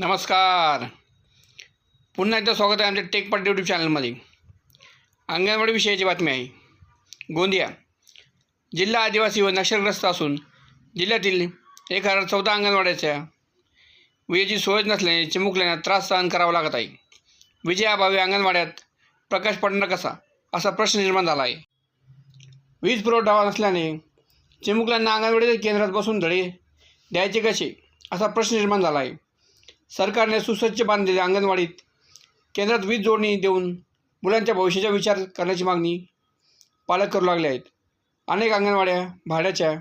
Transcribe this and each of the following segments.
नमस्कार. पुन्हा एकदा स्वागत आहे आमच्या टेकपाट यूट्यूब चॅनलमध्ये अंगणवाडी विषयाची बातमी आहे. गोंदिया. जिल्हा आदिवासी व नक्षलग्रस्त असून जिल्ह्यातील एक हजार चौदा अंगणवाड्याच्या विजेची सोयच नसल्याने चिमुकल्यांना त्रास सहन करावा लागत आहे. विजयाभावी अंगणवाड्यात प्रकाश पडणार कसा? असा प्रश्न निर्माण झाला आहे. वीज पुरवठा नसल्याने चिमुकल्यांना अंगणवाडीच्या केंद्रात बसून धडे द्यायचे कसे? असा प्रश्न निर्माण झाला आहे. सरकारने सुसज्ज बांधलेल्या अंगणवाडीत केंद्रात वीज जोडणी देऊन मुलांच्या भविष्याचा विचार करण्याची मागणी पालक करू लागले आहेत. अनेक अंगणवाड्या भाड्याच्या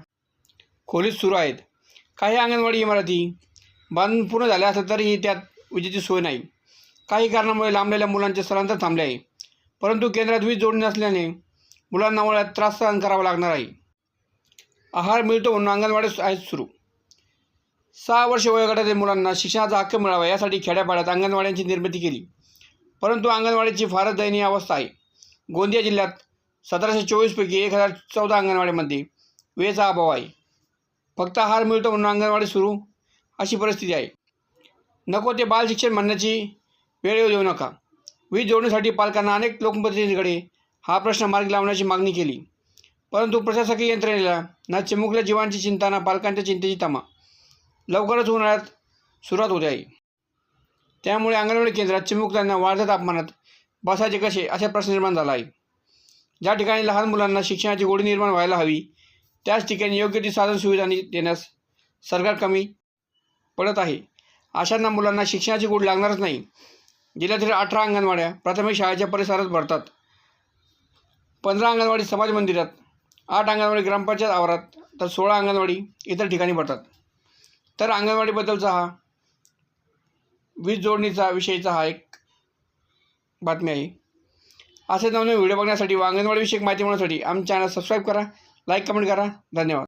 खोलीत सुरू आहेत. काही अंगणवाडी इमारती बांधून पूर्ण झाल्या असल्या तरीही त्यात विजेची सोय नाही. काही कारणामुळे लांबलेल्या मुलांचे स्थलांतर थांबले आहे. परंतु केंद्रात वीज जोडणी नसल्याने मुलांना मुळात त्रास सहन करावा लागणार आहे. आहार मिळतो म्हणून अंगणवाड्या आहेत सुरू. सहा वर्ष वयोगटातील मुलांना शिक्षणाचा हक्क मिळावा यासाठी खेड्यापाड्यात अंगणवाड्यांची निर्मिती केली. परंतु अंगणवाडीची फारच दयनीय अवस्था आहे. गोंदिया जिल्ह्यात सतराशे चोवीसपैकी एक हजार चौदा अंगणवाडीमध्ये वेळेचा अभाव आहे. फक्त हार मिळतो म्हणून अंगणवाडी सुरू अशी परिस्थिती आहे. नको ते बाल शिक्षण म्हणण्याची वेळ येऊ देऊ नका. वीज जोडणीसाठी पालकांना अनेक लोकप्रतिनिधींकडे हा प्रश्न मार्गी लावण्याची मागणी केली. परंतु प्रशासकीय यंत्रणेला ना चिमुकल्या जीवांची चिंता ना पालकांच्या चिंतेची तमा लवकरच उन्हाळ्यात सुरुवात होते आहे त्यामुळे अंगणवाडी केंद्रात चिमुकल्यांना वाढत्या तापमानात बसायचे कसे असा प्रश्न निर्माण झाला आहे ज्या ठिकाणी लहान मुलांना शिक्षणाची गोडी निर्माण व्हायला हवी त्याच ठिकाणी योग्य ती साधन सुविधा देण्यास सरकार कमी पडत आहे. अशांना मुलांना शिक्षणाची गोडी लागणारच नाही. जिल्ह्यातील अठरा अंगणवाड्या प्राथमिक शाळेच्या परिसरात भरतात. पंधरा अंगणवाडी समाज मंदिरात आठ अंगणवाडी ग्रामपंचायत आवारात तर सोळा अंगणवाडी इतर ठिकाणी भरतात. तर अंगणवाडीबद्दलचा हा वीज जोडणीचा विषयीचा हा एक बातमी आहे. असे नवनवीन व्हिडिओ बघण्यासाठी व अंगणवाडीविषयक माहिती मिळवण्यासाठी आमच्या चॅनल सबस्क्राईब करा लाईक कमेंट करा. धन्यवाद.